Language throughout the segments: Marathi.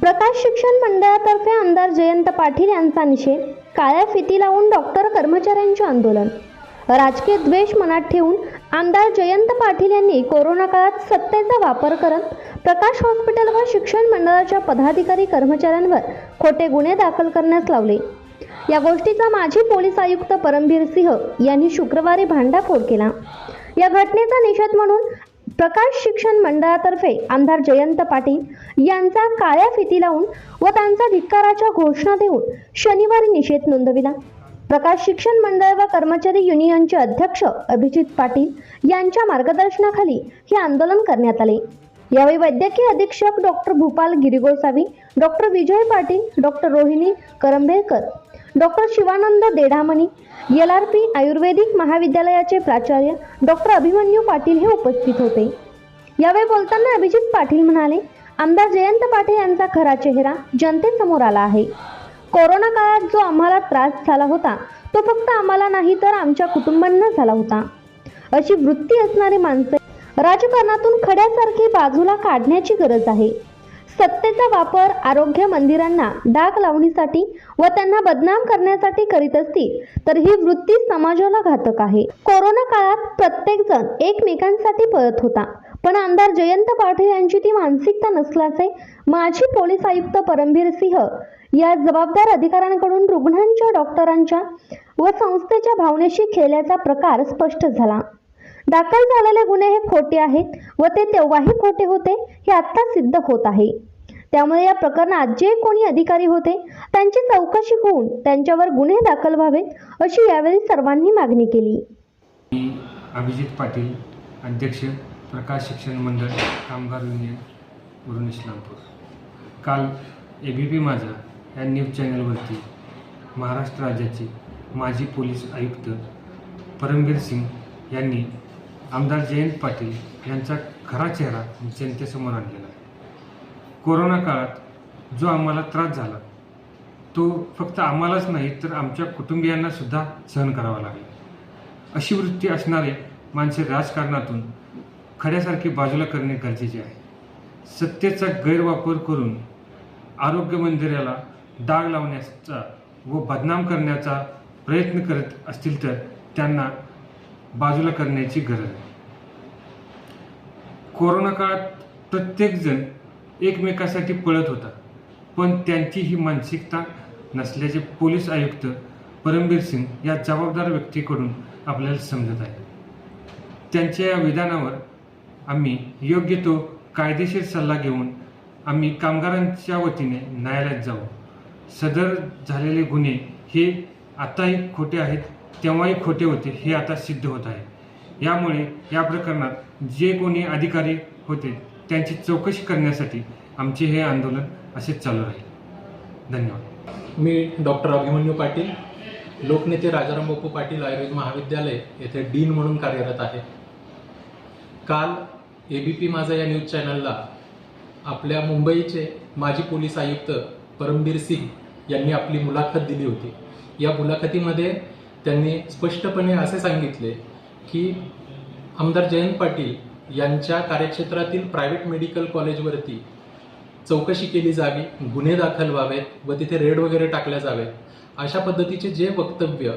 प्रकाश शिक्षण मंडळातर्फे आमदार जयंत पाटील यांचा निषेध. काळ्या फिती लावून डॉक्टर कर्मचाऱ्यांचे आंदोलन. राजकीय द्वेष मनात ठेवून आमदार जयंत पाटील यांनी कोरोना काळात सत्तेचा वापर करत प्रकाश हॉस्पिटल व शिक्षण मंडळाच्या पदाधिकारी कर्मचाऱ्यांवर खोटे गुन्हे दाखल करण्यास लावले. या गोष्टीचा माजी पोलीस आयुक्त परमबीर सिंह यांनी शुक्रवारी भांडाफोड केला. या घटनेचा निषेध म्हणून प्रकाश शिक्षण मंडळातर्फे आमदार जयंत पाटील यांचा काळ्या फिती लावून व त्यांचा धिक्काराच्या घोषणा देऊन शनिवारी निषेध नोंदविला. प्रकाश शिक्षण मंडळ व कर्मचारी युनियनचे अध्यक्ष अभिजित पाटील यांच्या मार्गदर्शनाखाली हे आंदोलन करण्यात आले. यावेळी वैद्यकीय अधीक्षक doctor Bhupal Girigosavi doctor Vijay Patil doctor Rohini Karambelkar doctor Shivanand Dedhamani L R P आयुर्वेदिक महाविद्यालयाचे प्राचार्य डॉक्टर अभिमन्यू पाटील हे उपस्थित होते. यावेळी बोलताना अभिजित पाटील म्हणाले आमदार जयंत पाटील यांचा खरा चेहरा जनतेसमोर आला आहे. कोरोना काळात जो आम्हाला त्रास झाला होता तो फक्त आम्हाला नाही तर आमच्या कुटुंबांना झाला होता. अशी वृत्ती असणारी माणसं राजकारणातून खड्यासारखी बाजूला काढण्याची गरज आहे. सत्तेचा वापर आरोग्य मंदिरांना डाग लावणीसाठी व त्यांना बदनाम करण्यासाठी करीत असतील तर ही वृत्ती समाजाला घातक आहे. कोरोना काळात प्रत्येक जण एकमेकांसाठी पळत होता. पण आमदार जयंत पाटील यांची ती मानसिकता नसल्याचे माजी पोलीस आयुक्त परमबीर सिंह या जबाबदार अधिकाऱ्यांकडून रुग्णांच्या डॉक्टरांच्या व संस्थेच्या भावनेशी खेळल्याचा प्रकार स्पष्ट झाला. दाखल झालेले गुन्हे हे खोटे आहेत व ते तेव्हाही खोटे होते हे आत्ता सिद्ध होत आहे. त्यामुळे या प्रकरणात जे कोणी अधिकारी होते त्यांची चौकशी होऊन त्यांच्यावर गुन्हे दाखल व्हावेत अशी यावेळी सर्वांनी मागणी केली. अभिजित पाटील अध्यक्ष प्रकाश शिक्षण मंडळ कामगार युनियन वरून इस्लामपूर. काल ए बी पी माझा या न्यूज चॅनलवरती महाराष्ट्र राज्याचे माजी पोलीस आयुक्त परमवीर सिंग यांनी आमदार जयंत पाटील यांचा खरा चेहरा जनतेसमोर आणलेला. आहे कोरोना काळात जो आम्हाला त्रास झाला तो फक्त आम्हालाच नाही तर आमच्या कुटुंबियांना सुद्धा सहन करावा लागला. अशी वृत्ती असणारे माणसे राजकारणातून खड्यासारखी बाजूला करणे गरजेचे आहे. सत्तेचा गैरवापर करून आरोग्य मंदिराला डाग लावण्याचा व बदनाम करण्याचा प्रयत्न करत असतील तर त्यांना बाजूला करण्याची गरज आहे. कोरोना काळात प्रत्येकजण एकमेकासाठी पळत होता. पण त्यांची ही मानसिकता नसल्याचे पोलीस आयुक्त परमबीर सिंग या जबाबदार व्यक्तीकडून आपल्याला समजत आहे. त्यांच्या या विधानावर आम्ही योग्य तो कायदेशीर सल्ला घेऊन आम्ही कामगारांच्या वतीने न्यायालयात जाऊ. सदर झालेले गुन्हे हे आताही खोटे आहेत. तेव्हाही खोटे होते हे आता सिद्ध होत आहे. यामुळे या प्रकरणात जे कोणी अधिकारी होते त्यांची चौकशी करण्यासाठी आमचे हे आंदोलन असेच चालू राहील. धन्यवाद. मी डॉक्टर अभिमन्यू पाटील लोकनेते राजाराम बापू पाटील आयुर्वेद महाविद्यालय येथे डीन म्हणून कार्यरत आहे. काल ए बी पी माझा या न्यूज चॅनलला आपल्या मुंबईचे माजी पोलीस आयुक्त परमबीर सिंग यांनी आपली मुलाखत दिली होती. या मुलाखतीमध्ये त्यांनी स्पष्टपणे असे सांगितले की आमदार जयंत पाटील यांच्या कार्यक्षेत्रातील प्रायव्हेट मेडिकल कॉलेजवरती चौकशी केली जावी गुन्हे दाखल व्हावेत व तिथे रेड वगैरे टाकल्या जावेत. अशा पद्धतीचे जे वक्तव्य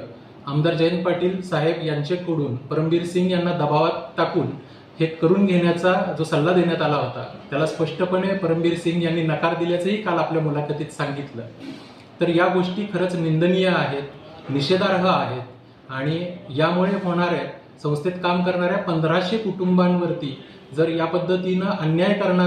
आमदार जयंत पाटील साहेब यांच्याकडून परमबीर सिंग यांना दबावात टाकून हे करून घेण्याचा जो सल्ला देण्यात आला होता त्याला स्पष्टपणे परमबीर सिंग यांनी नकार दिल्याचंही काल आपल्या मुलाखतीत सांगितलं. तर या गोष्टी खरंच निंदनीय आहेत. निषेधार्ह आहेत. आणि यामुळे होणाऱ्या संस्थेत काम करणाऱ्या पंधराशे कुटुंबांवरती जर या पद्धतीनं अन्याय करणारे